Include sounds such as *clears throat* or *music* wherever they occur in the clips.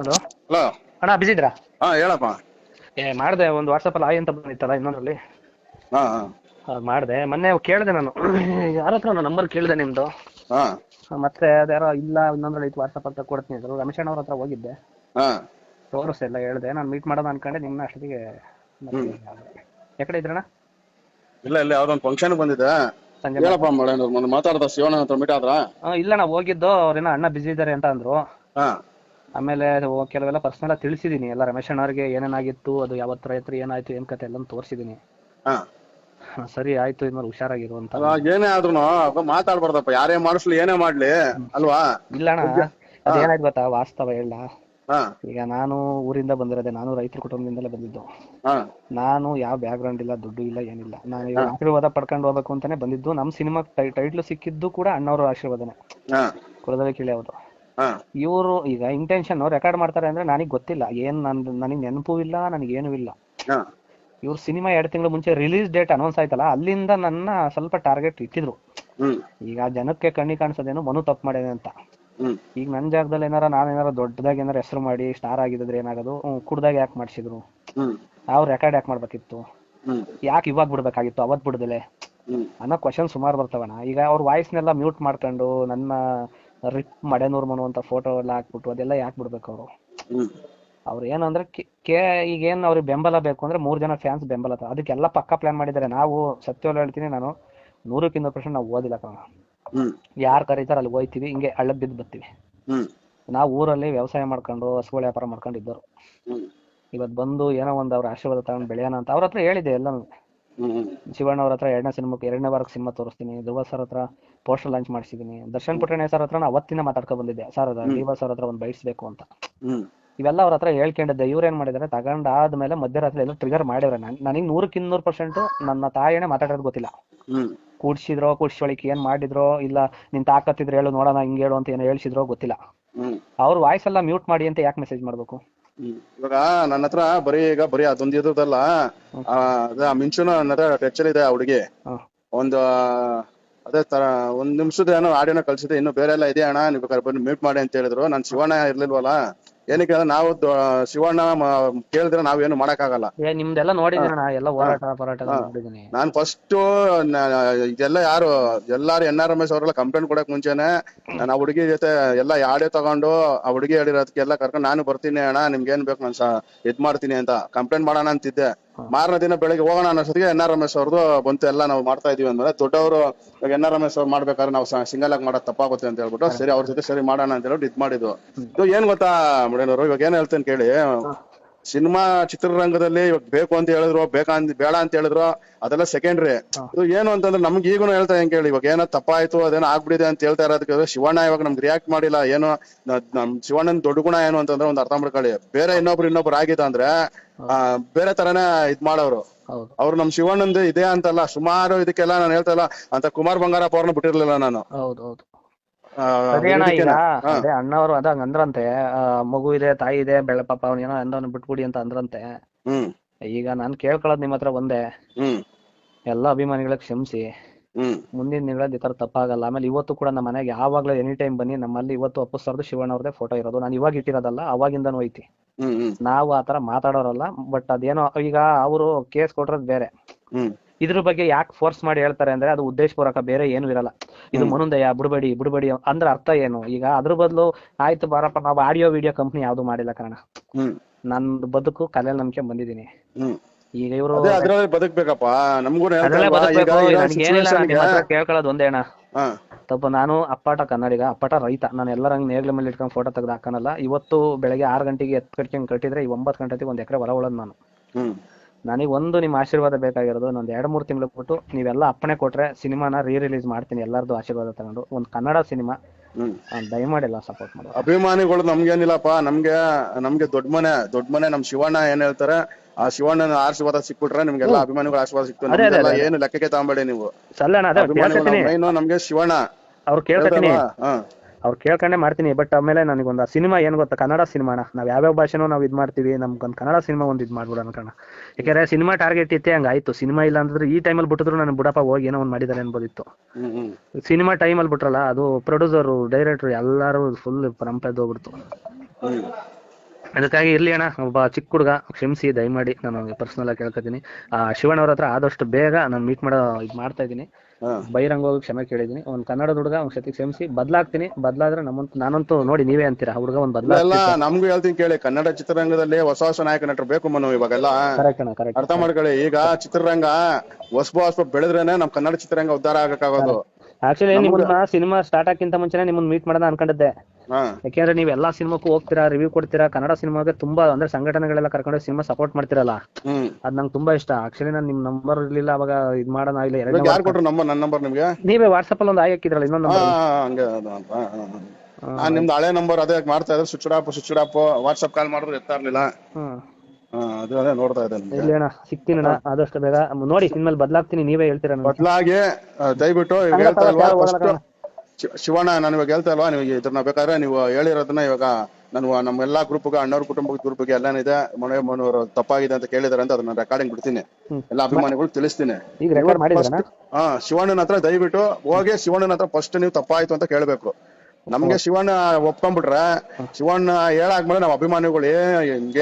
Hello? Hello? ಅಣ್ಣ ಬಿಸಿ ಇದ್ರಾ ಹಾ ಹೇಳಪ್ಪ. ಏ ಮಾಡಿದೆ ಒಂದು ವಾಟ್ಸಪ್ಪಲ್ಲಿ ಆಯ್ ಅಂತ ಬಂದಿತ್ತಲ್ಲ ಇನ್ನೊಂದ್ರಲ್ಲಿ. ಹಾ ಹಾ. ಅದು ಮಾಡಿದೆ. ಮೊನ್ನೆ ಕೇಳಿದೆ ನಾನು. *clears throat* ಯಾರ ಹತ್ರ ನಂಬರ್ ಕೇಳಿದೆ ನಿಮ್ದು? ಹಾ. ಮತ್ತೆ ಅದ್ಯಾರೋ ಇಲ್ಲ ಇನ್ನೊಂದ್ರಲ್ಲಿ ಇತ್ತು ವಾಟ್ಸಪ್ ಅಂತ ಕೊಡ್ತೀನಿ ಅಂದ್ರು. ರಮೇಶ್ ಅಣ್ಣ ಅವ್ರ ಹತ್ರ ಹೋಗಿದ್ದೆ. ಹಾ. ತೋರಿಸ್ ಎಲ್ಲ ಹೇಳ್ದೆ. ನಾನು ಮೀಟ್ ಮಾಡೋದು ಅನ್ಕೊಂಡೆ ನಿಮ್ಮನ್ನ ಅಷ್ಟೊತ್ತಿಗೆ ಮತ್ತೆ ಯಾಕಡೆ ಇದ್ರಣ್ಣ? ಇಲ್ಲ ಇಲ್ಲ ಯಾವ್ದೊಂದು ಫಂಕ್ಷನ್ ಬಂದಿದೆ ಸಂಜೆ ಹೇಳಪ್ಪ ಮಾತಾಡ್ದ ಶಿವಣ್ಣ ಹತ್ರ ಮೀಟ್ ಆದ್ರ? ಆ, ಇಲ್ಲ ನಾ ಹೋಗಿದ್ದು ಅವ್ರೇನೋ ಅಣ್ಣ ಬಿಸಿ ಇದ್ದಾರೆ ಅಂತ ಅಂದ್ರು. ಹಾ. ಆಮೇಲೆ ಕೆಲವೆಲ್ಲ ಪರ್ಸನಲ್ ಆಗಿ ತಿಳಿಸಿದೀನಿ. ಎಲ್ಲ ರಮೇಶ್ ಅಣ್ಣವ್ರಿಗೆ ಏನೇನಾಗಿತ್ತು ಅದು ಯಾವತ್ತು ರೈತರು ಏನಾಯ್ತು ಏನ್ ಕತೆ ಎಲ್ಲ ತೋರಿಸಿದೀನಿ. ಸರಿ ಆಯ್ತು ಇನ್ಮೇಲೆ ಹುಷಾರಾಗಿರು ಅಂತ. ಏನೇ ಆದ್ರೂ ಮಾತಾಡ್ಬಾರ್ದಪ್ಪ. ಯಾರೇ ಮಾಡಿಸ್ಲಿ ಏನೇ ಮಾಡ್ಲಿ ಅಲ್ವಾ? ಇಲ್ಲ ಅಣ್ಣ ಅದೇನಾಯ್ತು ಗೊತ್ತಾ ವಾಸ್ತವ ಹೇಳ. ಈಗ ನಾನು ಊರಿಂದ ಬಂದಿರೋದೆ ನಾನು ರೈತರ ಕುಟುಂಬದಿಂದಲೇ ಬಂದಿದ್ದು. ನಾನು ಯಾವ ಬ್ಯಾಕ್ಗ್ರೌಂಡ್ ಇಲ್ಲ ದುಡ್ಡು ಇಲ್ಲ ಏನಿಲ್ಲ. ನಾನು ಇವಾಗ ಆಶೀರ್ವಾದ ಪಡ್ಕೊಂಡು ಹೋಗ್ಬೇಕು ಅಂತಾನೆ ಬಂದಿದ್ದು. ನಮ್ ಸಿನಿಮಾ ಟೈಟ್ಲು ಸಿಕ್ಕಿದ್ದು ಕೂಡ ಅಣ್ಣವ್ರ ಆಶೀರ್ವಾದನೆ. ಕುಲದಲ್ಲಿ ಕೇಳಿ ಅವರು ಇವರು ಈಗ ಇಂಟೆನ್ಷನ್ ರೆಕಾರ್ಡ್ ಮಾಡ್ತಾರೆ ಅಂದ್ರೆ ನನಗೆ ಗೊತ್ತಿಲ್ಲ. ಏನ್ ನನ್ ನನಗೆ ನೆನಪು ಇಲ್ಲ ನನಗೆ ಏನು ಇಲ್ಲ. ಇವ್ರ ಸಿನಿಮಾ ಎರಡು ತಿಂಗಳ ಮುಂಚೆ ರಿಲೀಸ್ ಡೇಟ್ ಅನೌನ್ಸ್ ಆಯ್ತಲ್ಲ ಅಲ್ಲಿಂದ ನನ್ನ ಸ್ವಲ್ಪ ಟಾರ್ಗೆಟ್ ಇಟ್ಟಿದ್ರು. ಈಗ ಜನಕ್ಕೆ ಕಣ್ಣಿ ಕಾಣಿಸೋದೇನು ಮನು ತಪ್ಪು ಮಾಡಿದೆ ಅಂತ. ಈಗ ನನ್ನ ಜಾಗದಲ್ಲಿ ಏನಾರ ನಾನು ಏನಾರ ದೊಡ್ಡದಾಗಿ ಏನಾರ ಹೆಸರು ಮಾಡಿ ಸ್ಟಾರ್ ಆಗಿದ್ರೆ ಏನಾಗೋದು? ಕುಡ್ದಾಗ ಯಾಕೆ ಮಾಡಿಸಿದ್ರು? ಅವ್ರ ರೆಕಾರ್ಡ್ ಯಾಕೆ ಮಾಡ್ಬೇಕಿತ್ತು? ಯಾಕೆ ಇವಾಗ ಬಿಡ್ಬೇಕಾಗಿತ್ತು ಅವತ್ ಬಿಡ್ದಲೆ ಅನ್ನೋ ಕ್ವಶನ್ ಸುಮಾರು ಬರ್ತವಣ್ಣ. ಈಗ ಅವ್ರ ವಾಯ್ಸ್ನೆಲ್ಲ ಮ್ಯೂಟ್ ಮಾಡ್ಕೊಂಡು ನನ್ನ ರಿಪ್ ಮಡೆನೂರ್ ಮನು ಅಂತ ಫೋಟೋ ಎಲ್ಲ ಹಾಕ್ಬಿಟ್ಟು ಅದೆಲ್ಲ ಯಾಕೆ ಬಿಡ್ಬೇಕು ಅವರು? ಅವ್ರು ಏನು ಅಂದ್ರೆ ಕೇ- ಈಗ ಏನ್ ಅವ್ರಿಗೆ ಬೆಂಬಲ ಬೇಕು ಅಂದ್ರೆ ಮೂರ್ ಜನ ಫ್ಯಾನ್ಸ್ ಬೆಂಬಲ ಅದಕ್ಕೆಲ್ಲ ಪಕ್ಕ ಪ್ಲಾನ್ ಮಾಡಿದ್ದಾರೆ ನಾವು ಸತ್ಯವಲ್ಲ ಹೇಳ್ತೀನಿ ನಾನು ನೂರಕ್ಕಿಂತ ಪರ್ಸೆಂಟ್ ನಾವು ಓದಿಲ್ಲ ಕಣ. ಯಾರ್ ಕರೀತಾರೆ ಅಲ್ಲಿ ಹೋಯ್ತೀವಿ ಹಿಂಗೆ ಹಳ್ಳ ಬಿದ್ದು ಬರ್ತೀವಿ. ನಾವು ಊರಲ್ಲಿ ವ್ಯವಸಾಯ ಮಾಡ್ಕೊಂಡು ಹಸುಗಳ ವ್ಯಾಪಾರ ಮಾಡ್ಕೊಂಡು ಇದ್ದವರು ಇವತ್ತು ಬಂದು ಏನೋ ಒಂದು ಅವ್ರ ಆಶೀರ್ವಾದ ತಗೊಂಡು ಬೆಳೆಯೋಣ ಅಂತ ಅವ್ರ ಹತ್ರ ಹೇಳಿದೆ ಎಲ್ಲ ಹ್ಮ್ ಹ್ಮ್ ಶಿವಣ್ಣ ಅವ್ರ ಹತ್ರ ಎರಡನೇ ಸಿನಿಮಾಕ್ಕೆ ಎರಡನೇ ವಾರಕ್ಕೆ ಸಿನಿಮಾ ತೋರಿಸ್ತೀನಿ. ಧ್ರುವ ಸರ್ ಹತ್ರ ಪೋಸ್ಟರ್ ಲಾಂಚ್ ಮಾಡಿಸಿದ್ದೀನಿ ದರ್ಶನ್ ಪುಟ್ಟಣ್ಣ ಸರ್ ಹತ್ರ ನಾ ಅವತ್ತಿನ ಮಾತಾಡ್ಕೊ ಬಂದಿದ್ದೆ. ಸರ್ ಧ್ರುವ ಸರ್ ಹತ್ರ ಒಂದು ಬೈಸ್ಬೇಕು ಅಂತ. ಇವೆಲ್ಲ ಅವ್ರ ಹತ್ರ ಹೇಳ್ಕೊಂಡಿದ್ದೆ. ಇವ್ರು ಏನ್ ಮಾಡಿದಾರೆ? ತಗೊಂಡಾದ್ಮೇಲೆ ಮಧ್ಯರಾತ್ರಿ ಎಲ್ಲ ಟ್ರಿಗರ್ ಮಾಡಿದ್ರೆ ನನಗೆ ನೂರಕ್ಕೆ ಇನ್ನೂರು ಪರ್ಸೆಂಟ್ ನನ್ನ ತಾಯಿನೇ ಮಾತಾಡೋದು ಗೊತ್ತಿಲ್ಲ. ಕೂಡ್ಸಿದ್ರೋ ಕೂಡ್ಸೊಳಿಕೆ ಏನ್ ಮಾಡಿದ್ರೋ ಇಲ್ಲ ನಿನ್ ತಾಕತ್ತಿದ್ರೆ ಹೇಳು ನೋಡೋಣ ಹಿಂಗ್ ಹೇಳು ಅಂತ ಏನೋ ಹೇಳ್ಸಿದ್ರೋ ಗೊತ್ತಿಲ್ಲ. ಅವ್ರ ವಾಯ್ಸ್ ಎಲ್ಲ ಮ್ಯೂಟ್ ಮಾಡಿ ಅಂತ ಯಾಕೆ ಮೆಸೇಜ್ ಮಾಡ್ಬೇಕು. ಇವಾಗ ನನ್ನ ಹತ್ರ ಬರೀ ಈಗ ಬರೀ ಅದೊಂದು ಇರೋದಲ್ಲ ಆ, ಅದೇ ಆ ಮಿಂಚುನ ನನ್ನ ಹತ್ರ ಟಚ್ ಇದೆ ಆ ಹುಡುಗಿ. ಒಂದು ಅದೇ ತರ ಒಂದ್ ನಿಮಿಷದ ಏನೋ ಆಡಿಯೋನ ಕಳ್ಸಿದೆ ಇನ್ನು ಬೇರೆ ಎಲ್ಲ ಇದೆ ಅಣ್ಣ? ನೀವು ಬೇಕಾದ್ರೆ ಬಂದು ಮ್ಯೂಟ್ ಮಾಡಿ ಅಂತ ಹೇಳಿದ್ರು. ನಾನು ಶಿವಣ್ಣ ಇರ್ಲಿಲ್ವಲ್ಲ? ಏನಕ್ಕೆ ಅಂದ್ರೆ ನಾವು ದೊ- ಶಿವಣ್ಣ ಮ- ಕೇಳಿದ್ರೆ ನಾವೇನು ಮಾಡಕ್ಕಾಗಲ್ಲ. ಏ ನಿಮ್ದೆಲ್ಲ ನೋಡಿದ್ದೀನಣ್ಣ ಎಲ್ಲ ಹೋರಾಟ ಹೋರಾಟ ಎಲ್ಲ ನೋಡಿದ್ದೀನಿ. ನಾನ್ ಫಸ್ಟ್ ಇದೆಲ್ಲ ಯಾರು ಎಲ್ಲಾರು ಎನ್ ಆರ್ ರಮೇಶ್ ಅವರೆಲ್ಲ ಕಂಪ್ಲೇಂಟ್ ಕೊಡಕ್ ಮುಂಚೆನೆ ನಾನು ಹುಡುಗಿ ಜೊತೆ ಎಲ್ಲ ಯಾಡೇ ತಗೊಂಡು ಆ ಹುಡುಗಿ ಹೇಳಿರೋದಕ್ಕೆಲ್ಲ ಕರ್ಕೊಂಡು ನಾನು ಬರ್ತೀನಿ ಅಣ್ಣ ನಿಮ್ಗೆ ಏನ್ ಬೇಕು ನಾನು ಸಾ ಇದ್ ಮಾಡ್ತೀನಿ ಅಂತ ಕಂಪ್ಲೇಂಟ್ ಮಾಡೋಣ ಅಂತಿದ್ದೆ. ಮಾರನೇ ದಿನ ಬೆಳಿಗ್ಗೆ ಹೋಗೋಣ ಅನ್ನೋಷ್ಟೊತ್ತಿಗೆ ಎನ್ ಆರ್ ರಮೇಶ್ ಅವ್ರದ್ದು ಬಂತು ಎಲ್ಲ ನಾವು ಮಾಡ್ತಾ ಇದೀವಿ ಅಂದ್ರೆ ದೊಡ್ಡವರು ಎನ್ ಆರ್ ರಮೇಶ್ ಅವ್ರು ಮಾಡ್ಬೇಕಾದ್ರೆ ನಾವು ಸಿಂಗಲ್ ಆಗಿ ಮಾಡೋದು ತಪ್ಪಾಗುತ್ತೆ ಅಂತ ಹೇಳ್ಬಿಟ್ಟು ಸರಿ ಅವ್ರ ಜೊತೆ ಸರಿ ಮಾಡೋಣ ಅಂತ ಹೇಳ್ಬಿಟ್ಟು ಇದ್ ಮಾಡಿದ್ವು ಇದು ಏನ್ ಗೊತ್ತಾ ಮೇಡಮ್ ಇವಾಗ ಏನ್ ಹೇಳ್ತೇನೆ ಕೇಳಿ ಸಿನಿಮಾ ಚಿತ್ರರಂಗದಲ್ಲಿ ಇವಾಗ ಬೇಕು ಅಂತ ಹೇಳಿದ್ರು ಬೇಕಾ ಅಂತ ಬೇಡ ಅಂತ ಹೇಳಿದ್ರು ಅದೆಲ್ಲ ಸೆಕೆಂಡ್ರಿ ಇದು ಏನು ಅಂತಂದ್ರೆ ನಮ್ಗೆ ಈಗೂ ಹೇಳ್ತಾ ಹೆಂಗ್ ಕೇಳಿ ಇವಾಗ ಏನೋ ತಪ್ಪಾಯ್ತು ಅದೇನೋ ಆಗ್ಬಿಡಿದೆ ಅಂತ ಹೇಳ್ತಾ ಇರೋದಕ್ಕೆ ಶಿವಣ್ಣ ಇವಾಗ ನಮ್ಗೆ ರಿಯಾಕ್ಟ್ ಮಾಡಿಲ್ಲ ಏನು ನಮ್ ಶಿವಣ್ಣನ ದೊಡ್ಡ ಗುಣ ಏನು ಅಂತಂದ್ರೆ ಒಂದ್ ಅರ್ಥ ಮಾಡ್ಕೊಳ್ಳಿ. ಬೇರೆ ಇನ್ನೊಬ್ರು ಇನ್ನೊಬ್ರು ಆಗಿದ್ದ ಅಂದ್ರೆ ಆ, ಬೇರೆ ತರನೇ ಇದ್ ಮಾಡೋರು. ಅವ್ರು ನಮ್ ಶಿವಣ್ಣಂದು ಇದೆ ಅಂತಲ್ಲ ಸುಮಾರು ಇದಕ್ಕೆಲ್ಲ ನಾನು ಹೇಳ್ತಾ ಇಲ್ಲ ಅಂತ ಕುಮಾರ್ ಬಂಗಾರಪ್ಪ ಅವ್ರನ್ನ ಬಿಟ್ಟಿರ್ಲಿಲ್ಲ ನಾನು. ಅದೇ ಅಣ್ಣ ಈಗ. ಅದೇ ಅಣ್ಣವ್ರು ಅದ ಅಂದ್ರಂತೆ ಆ, ಮಗು ಇದೆ ತಾಯಿ ಇದೆ ಬೆಳೆ ಪಾಪ ಅವನೇನೋ ಅಂದವನ್ ಬಿಟ್ಬಿಡಿ ಅಂತ ಅಂದ್ರಂತೆ. ಈಗ ನಾನ್ ಕೇಳ್ಕೊಳ್ಳೋದ್ ನಿಮ್ಮ ಹತ್ರ ಒಂದೇ. ಎಲ್ಲಾ ಅಭಿಮಾನಿಗಳ ಕ್ಷಮಿಸಿ. ಮುಂದಿನ ದಿನಗಳಲ್ಲಿ ಈ ತರ ತಪ್ಪಾಗಲ್ಲ. ಆಮೇಲೆ ಇವತ್ತು ಕೂಡ ನಮ್ಮ ಮನೆಗೆ ಯಾವಾಗ್ಲೂ ಎನಿ ಟೈಮ್ ಬನ್ನಿ. ನಮ್ಮಲ್ಲಿ ಇವತ್ತು ಅಪ್ಪು ಸರ್ದು ಶಿವಣ್ಣ ಅವ್ರದೇ ಫೋಟೋ ಇರೋದು. ನಾನು ಇವಾಗ ಇಟ್ಟಿರೋದಲ್ಲ ಅವಾಗಿಂದನು ಐತಿ ನಾವು ಆತರ ಮಾತಾಡೋರಲ್ಲ ಬಟ್ ಅದೇನೋ ಈಗ ಅವರು ಕೇಸ್ ಕೊಟ್ರದ್ ಬೇರೆ. ಇದ್ರ ಬಗ್ಗೆ ಯಾಕೆ ಫೋರ್ಸ್ ಮಾಡಿ ಹೇಳ್ತಾರೆ ಅಂದ್ರೆ ಅದು ಉದ್ದೇಶಪೂರ್ವಕ ಬೇರೆ ಏನು ಇರಲ್ಲ. ಇದು ಮನುದಯ ಬಿಡಬೇಡಿ ಬಿಡಬೇಡಿ ಅಂದ್ರೆ ಅರ್ಥ ಏನು? ಈಗ ಅದ್ರ ಬದಲು ಆಯ್ತು ಬಾರಪ್ಪ ನಾವು ಆಡಿಯೋ ವಿಡಿಯೋ ಕಂಪ್ನಿ ಯಾವ್ದು ಮಾಡಿಲ್ಲ ಕಾರಣ ನನ್ ನನ್ನ ಬದುಕು ಕಲೆ ನಂಬಿಕೆ ಬಂದಿದ್ದೀನಿ. ಈಗ ಇವರು ಬದುಕ್ಬೇಕಪ್ಪ. ನಮ್ಗೂ ಕೇಳ್ಕೊಳ್ಳೋದು ಒಂದೇಣ ತಪ್ಪ ನಾನು ಅಪ್ಪಾಟ ಕನ್ನಡಿಗ ಅಪ್ಪಾಟ ರೈತ. ನಾನು ಎಲ್ಲರ ಹಂಗೆ ನೇಗ್ಲ ಮೇಲೆ ಇಟ್ಕೊಂಡು ಫೋಟೋ ತೆಗೆದು ಹಾಕನಲ್ಲ. ಇವತ್ತು ಬೆಳಗ್ಗೆ ಆರು ಗಂಟೆಗೆ ಎತ್ತು ಕಟ್ಕೊಂಡು ಕಟ್ಟಿದ್ರೆ ಈ ಒಂಬತ್ತು ಗಂಟೆಗೆ ಒಂದ್ ಎಕರೆ ಹೊರ ಉಳೋದು ನಾನು. ನನಗೆ ಒಂದು ನಿಮ್ಮ ಆಶೀರ್ವಾದ ಬೇಕಾಗಿರೋದು ಒಂದು ಎರಡು ಮೂರು ತಿಂಗಳು ಬಿಟ್ಟು ನೀವೆಲ್ಲ ಅಪ್ಪಣೆ ಕೊಟ್ರೆ ಸಿನಿಮಾನ ರೀ ರಿಲೀಸ್ ಮಾಡ್ತೀನಿ. ಎಲ್ಲರದು ಆಶೀರ್ವಾದ ತಗೊಂಡು. ಒಂದು ಕನ್ನಡ ಸಿನಿಮಾ. ದಯಮಾಡಿ ಎಲ್ಲ ಸಪೋರ್ಟ್ ಮಾಡಿ. ಅಭಿಮಾನಿಗಳು ನಮ್ಗೇನಿಲ್ಲಪ್ಪ ನಮ್ಗೆ ನಮ್ಗೆ ದೊಡ್ಡ ಮನೆ ದೊಡ್ಡ ಮನೆ ನಮ್ ಶಿವಣ್ಣ ಏನ್ ಹೇಳ್ತಾರೆ ಆ ಶಿವಣ್ಣನ ಆಶೀರ್ವಾದ ಸಿಕ್ಬಿಟ್ರೆ ನಿಮ್ಗೆಲ್ಲ ಅಭಿಮಾನಿಗಳ ಆಶೀರ್ವಾದ ಸಿಕ್ತು. ಏನು ಲೆಕ್ಕಕ್ಕೆ ತಗೊಂಬೇಡಿ ನೀವು. ಸಲ್ಲಣ್ಣ ಅದೇ ಅಭಿಮಾನಿಗಳು ನಮ್ಗೆ ಶಿವಣ್ಣ. ಅವ್ರು ಕೇಳ್ತೀನಿ ಅವ್ರು ಕೇಳ್ಕೊಂಡೆ ಮಾಡ್ತೀನಿ ಬಟ್ ಆಮೇಲೆ ನನಗೊಂದು ಸಿನಿಮಾ ಏನು ಗೊತ್ತಾ? ಕನ್ನಡ ಸಿನಿಮಾನ. ನಾವು ಯಾವ್ಯಾವ ಭಾಷೆನೂ ನಾವ್ ಇದ್ ಮಾಡ್ತೀವಿ ನಮ್ಗೊಂದು ಕನ್ನಡ ಸಿನಿಮಾ ಒಂದ್ ಇದ್ ಮಾಡ್ಬಿಡೋಣ ಕಣ. ಯಾಕಂದ್ರೆ ಸಿನಿಮಾ ಟಾರ್ಗೆಟ್ ಇತ್ತೆ ಹಂಗಾಯ್ತು ಸಿನಿಮಾ ಇಲ್ಲ ಅಂದ್ರೆ ಈ ಟೈಮಲ್ಲಿ ಬಿಟ್ಟಿದ್ರು ನಾನು ಬುಡಪ್ಪ ಹೋಗಿ ಏನೋ ಒಂದ್ ಮಾಡಿದ್ದಾರೆ ಅನ್ಬೋದಿತ್ತು. ಸಿನಿಮಾ ಟೈಮಲ್ಲಿ ಬಿಟ್ರಲ್ಲ ಅದು ಪ್ರೊಡ್ಯೂಸರು ಡೈರೆಕ್ಟರ್ ಎಲ್ಲಾರು ಫುಲ್ ಪರಂಪರೆ ಹೋಗ್ಬಿಡ್ತು. ಅದಕ್ಕಾಗಿ ಇರ್ಲಿ ಅಣ್ಣ ಒಬ್ಬ ಚಿಕ್ಕ ಹುಡುಗ ಕ್ಷಮಿಸಿ ದಯಮಾಡಿ ನಾನು ಪರ್ಸನಲ್ ಆಗಿ ಕೇಳ್ಕೊತೀನಿ. ಆ ಶಿವಣ್ಣ ಅವ್ರ ಹತ್ರ ಆದಷ್ಟು ಬೇಗ ನಾನು ಮೀಟ್ ಮಾಡೋ ಇದು ಮಾಡ್ತಾ ಇದ್ದೀನಿ. ಬಹಿರಂಗ ಹೋಗಿ ಕ್ಷಮೆ ಕೇಳಿದೀನಿ ಒಂದು ಕನ್ನಡದ ಹುಡುಗ ಒಂದ್ ಸತಿ ಕ್ಷಮಿಸಿ ಬದಲಾಗ್ತೀನಿ. ಬದ್ಲಾದ್ರೆ ನಮ್ಮಂತ ನಾನಂತೂ ನೋಡಿ ನೀವೇ ಅಂತೀರಾ? ಹುಡುಗ ಒಂದು ಎಲ್ಲ ಬದಲಾಗ್ತೀನಿ ನಮ್ಗೂ ಹೇಳ್ತೀನಿ ಕೇಳಿ ಕನ್ನಡ ಚಿತ್ರರಂಗದಲ್ಲಿ ಹೊಸ ಹೊಸ ನಾಯಕ ನಟರು ಬೇಕು ಮನು ಇವಾಗೆಲ್ಲ. ಅರ್ಥ ಮಾಡ್ಕೊಳ್ಳಿ ಈಗ ಚಿತ್ರರಂಗ ಹೊಸಬ ಹೊಸಬ ಬೆಳೆದ್ರೇನೆ ನಮ್ ಕನ್ನಡ ಚಿತ್ರರಂಗ ಉದ್ಧಾರ ಆಗಕ್ಕಾಗೋದು. ಆಕ್ಚುಲಿ ನಿಮ್ಮನ್ನ ಸಿನಿಮಾ ಸ್ಟಾರ್ಟ್ ಆಗಕ್ಕಿಂತ ಮುಂಚೆನೆ ನಿಮ್ಮನ್ನ ಮೀಟ್ ಮಾಡೋಣ ಅನ್ಕೊಂಡಿದ್ದೆ. ಯಾಕೆಂದ್ರೆ ನೀವು ಎಲ್ಲಾ ಸಿನಿಮಾಕ್ಕೂ ಹೋಗ್ತೀರಾ ರಿವ್ಯೂ ಕೊಡ್ತೀರಾ ಕನ್ನಡ ಸಿನಿಮಾಗೆ ತುಂಬಾ ಅಂದ್ರೆ ಸಂಘಟನೆಗಳೆಲ್ಲ ಕರ್ಕೊಂಡು ಸಿನಿಮಾ ಸಪೋರ್ಟ್ ಮಾಡ್ತಿರಲ್ಲ? ಅದ್ ನಂಗೆ ತುಂಬಾ ಇಷ್ಟ. ಆಕ್ಚುಲಿ ನಾನು ನಿಮ್ ನಂಬರ್ ಇರ್ಲಿಲ್ಲ ಅವಾಗ ಇದ್ ಮಾಡೋಣ ಇಲ್ಲ ಎರಡು ಎರಡನೇ ಯಾರು ಕೊಟ್ರು ನಂಬರ್ ನನ್ನ ನಂಬರ್ ನಿಮ್ಗೆ? ನೀವೇ ವಾಟ್ಸಪ್ ಅಲ್ಲಿ? ಒಂದು ಆಗಿ ಹಾಕಿದ್ರಲ್ಲ ಇನ್ನೊಂದು ನಿಮ್ದು ಹಳೆ ನಂಬರ್ ಅದೇ ಮಾಡ್ತಾ ಇದ್ರೆ switch off switch off WhatsApp call ಮಾಡಿದ್ರೆ ಎತ್ತಾ ಇರ್ಲಿಲ್ಲ ಅದು ಅದೇ ನೋಡ್ತಾ ಇದ್ದೆ ನಿಮ್ಗೆ. ಇಲ್ಲಿ ಅಣ್ಣ ಸಿಗ್ತೀನಿ ಅಣ್ಣ ಆದಷ್ಟು ಬೇಗ. ನೋಡಿ ಇನ್ಮೇಲೆ ಬದಲಾಗ್ತೀನಿ ನೀವೇ ಹೇಳ್ತೀರಾ ಬದಲಾಗಿ ದಯವಿಟ್ಟು ಇವಾಗ ಹೇಳ್ತಾ ಇಲ್ವಾ? ಫಸ್ಟ್ ಶಿವಣ್ಣ ನಾನು ಇವಾಗ ಹೇಳ್ತಾ ಇಲ್ವಾ? ನೀವು ಇದನ್ನ ಬೇಕಾದ್ರೆ ನೀವು ಹೇಳಿರೋದನ್ನ ಇವಾಗ ನಾನು ನಮ್ಮ ಎಲ್ಲಾ ಗ್ರೂಪ್ಗೆ ಅಣ್ಣವ್ರ ಕುಟುಂಬದ ಗ್ರೂಪ್ಗೆ ಎಲ್ಲಾನಿದೆ ಮನೆ ಮನೋರು ತಪ್ಪಾಗಿದೆ ಅಂತ ಕೇಳಿದಾರೆ ಅಂತ ಅದನ್ನ ರೆಕಾರ್ಡಿಂಗ್ ಬಿಡ್ತೀನಿ. ಎಲ್ಲಾ ಅಭಿಮಾನಿಗಳು ತಿಳಿಸ್ತೀನಿ. ಹಾ ಶಿವಣ್ಣನ ಹತ್ರ ದಯವಿಟ್ಟು ಹೋಗಿ ಶಿವಣ್ಣನ ಹತ್ರ ಫಸ್ಟ್ ನೀವು ತಪ್ಪಾಯ್ತು ಅಂತ ಕೇಳ್ಬೇಕು. ನಮ್ಗೆ ಶಿವಣ್ಣ ಒಪ್ಕೊಂಡ್ಬಿಟ್ರೆ ಶಿವಣ್ಣ ಹೇಳಾದ್ಮೇಲೆ ನಾವು ಅಭಿಮಾನಿಗಳು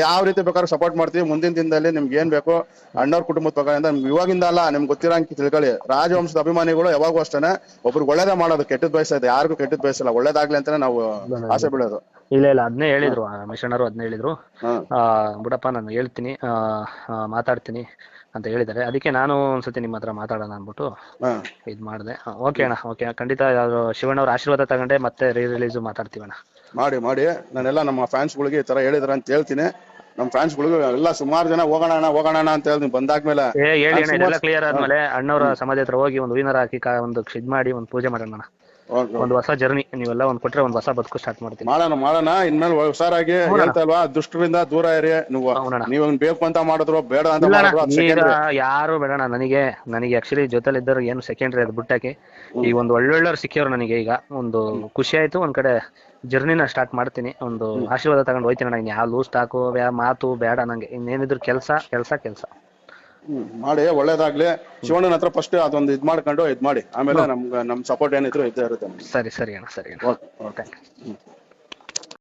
ಯಾವ ರೀತಿ ಬೇಕಾದ್ರೂ ಸಪೋರ್ಟ್ ಮಾಡ್ತೀವಿ ಮುಂದಿನ ದಿನದಲ್ಲಿ ನಿಮ್ಗೆ ಏನ್ ಬೇಕು ಅಣ್ಣವ್ರ ಕುಟುಂಬದ ಪ್ರಕಾರ ನಿಮ್ಗೆ ಇವಾಗಿಂದ ಅಲ್ಲ ನಿಮ್ಗೆ ಗೊತ್ತಿರಂಗೆ ತಿಳ್ಕೊಳ್ಳಿ. ರಾಜವಂಶದ ಅಭಿಮಾನಿಗಳು ಯಾವಾಗೂ ಅಷ್ಟೇನೆ ಒಬ್ರು ಒಳ್ಳೇದೇ ಮಾಡೋದು ಕೆಟ್ಟದ್ ಬಯಸೋದು ಯಾರಿಗೂ ಕೆಟ್ಟದ್ ಬಯಸಲ್ಲ ಒಳ್ಳೇದಾಗ್ಲಿ ಅಂತಾನೆ ನಾವು ಆಸೆ ಬೀಳೋದು. ಇಲ್ಲ ಇಲ್ಲ ಅದನ್ನೇ ಹೇಳಿದ್ರು. ಮಿಷನರು ಅದನ್ನೇ ಹೇಳಿದ್ರು. ಆ, ಬಿಡಪ್ಪ ನಾನು ಹೇಳ್ತೀನಿ. ಆ, ಆ, ಮಾತಾಡ್ತೀನಿ ಅಂತ ಹೇಳಿದ್ದಾರೆ. ಅದಕ್ಕೆ ನಾನು ಒಂದ್ಸತಿ ನಿಮ್ಮ ಹತ್ರ ಮಾತಾಡೋಣ ಅಂದ್ಬಿಟ್ಟು ಹಾ. ಇದ್ ಮಾಡಿದೆ. ಓಕೆ ಅಣ್ಣ ಓಕೆ ಖಂಡಿತ ಶಿವಣ್ಣವ್ರ ಆಶೀರ್ವಾದ ತಗೊಂಡೆ ಮತ್ತೆ ರೀ ರಿಲೀಸ್ ಮಾತಾಡ್ತೀವಿ ಅಣ್ಣ. ಮಾಡಿ ಮಾಡಿ. ನಾನೆಲ್ಲ ನಮ್ಮ ಫ್ಯಾನ್ಸ್ಗಳಿಗೆ ಈ ತರ ಹೇಳಿದ್ರ ಅಂತ ಹೇಳ್ತೀನಿ. ನಮ್ಮ ಫ್ಯಾನ್ಸ್ಗಳಿಗೂ ಎಲ್ಲ ಸುಮಾರು ಜನ ಹೋಗೋಣ ಅಣ್ಣ ಹೋಗೋಣ ಅಣ್ಣ ಅಂತ ನೀವು ಬಂದಾದ್ಮೇಲೆ ಏ ಹೇಳಿ ಅಣ್ಣ ಇದೆಲ್ಲ ಕ್ಲಿಯರ್ ಆದ್ಮೇಲೆ ಅಣ್ಣವ್ರ ಸಮಾಧಿ ಹತ್ರ ಹೋಗಿ ಒಂದು ಹೂವಿನರ ಹಾಕಿ ಕಾ- ಒಂದು ಇದ್ ಮಾಡಿ ಒಂದು ಪೂಜೆ ಮಾಡೋಣ ಅಣ್ಣ. ಒಂದು ಹೊಸ ಜರ್ನಿ ನೀವೆಲ್ಲ ಒಂದ್ ಕೊಟ್ರೆ ಒಂದು ಹೊಸ ಬದುಕು ಸ್ಟಾರ್ಟ್ ಮಾಡ್ತೀನಿ ಮಾಡೋಣ ಮಾಡೋಣ. ಇನ್ಮೇಲೆ ಹುಷಾರಾಗಿ ಹೇಳ್ತಲ್ವಾ ದುಷ್ಟರಿಂದ ದೂರ ಇರಿ. ನೀವು ಹೌದಣ್ಣ. ನೀವು ಬೇಕು ಅಂತ ಮಾಡಿದ್ರು ಬೇಡ ಅಂತ ಇಲ್ಲ ಮಾಡಿದ್ರು ಅದು ಈಗ secondary. ಯಾರು ಬೇಡಣ ನನಗೆ ನನಗೆ ಆಕ್ಚುಲಿ ಜೊತೆಲಿ ಇದ್ದರು ಏನು ಸೆಕೆಂಡ್ರಿ ಅದು ಬಿಟ್ಟಾಕಿ. ಈ ಒಂದು ಒಳ್ಳೊಳ್ಳೆಯವ್ರು ಸಿಕ್ಕಿವ್ರು ನನಗೆ ಈಗ. ಒಂದು ಖುಷಿ ಆಯ್ತು ಒಂದ್ ಕಡೆ ಜರ್ನಿನ ಸ್ಟಾರ್ಟ್ ಮಾಡ್ತೀನಿ. ಒಂದು ಆಶೀರ್ವಾದ ತಗೊಂಡು ಹೋಯ್ತೀನಿ ಅಣ್ಣ ಇನ್ ಯಾವ ಲೂಸ್ ಟಾಕು ಮಾತು ಬೇಡ ನಂಗೆ. ಇನ್ನೇನಿದ್ರು ಕೆಲಸ ಕೆಲಸ ಕೆಲಸ. ಮಾಡಿ ಒಳ್ಳೇದಾಗ್ಲಿ. ಶಿವಣ್ಣನ ಹತ್ರ ಫಸ್ಟ್ ಅದೊಂದು ಇದ್ ಮಾಡ್ಕೊಂಡು ಇದ್ ಮಾಡಿ. ಆಮೇಲೆ ನಮ್ಗೆ ನಮ್ ಸಪೋರ್ಟ್ ಏನಿದ್ರು ಇದ್ದೇ ಇರುತ್ತೆ ಸರಿ ಸರಿ ಅಣ್ಣ ಸರಿ ಅಣ್ಣ. Okay okay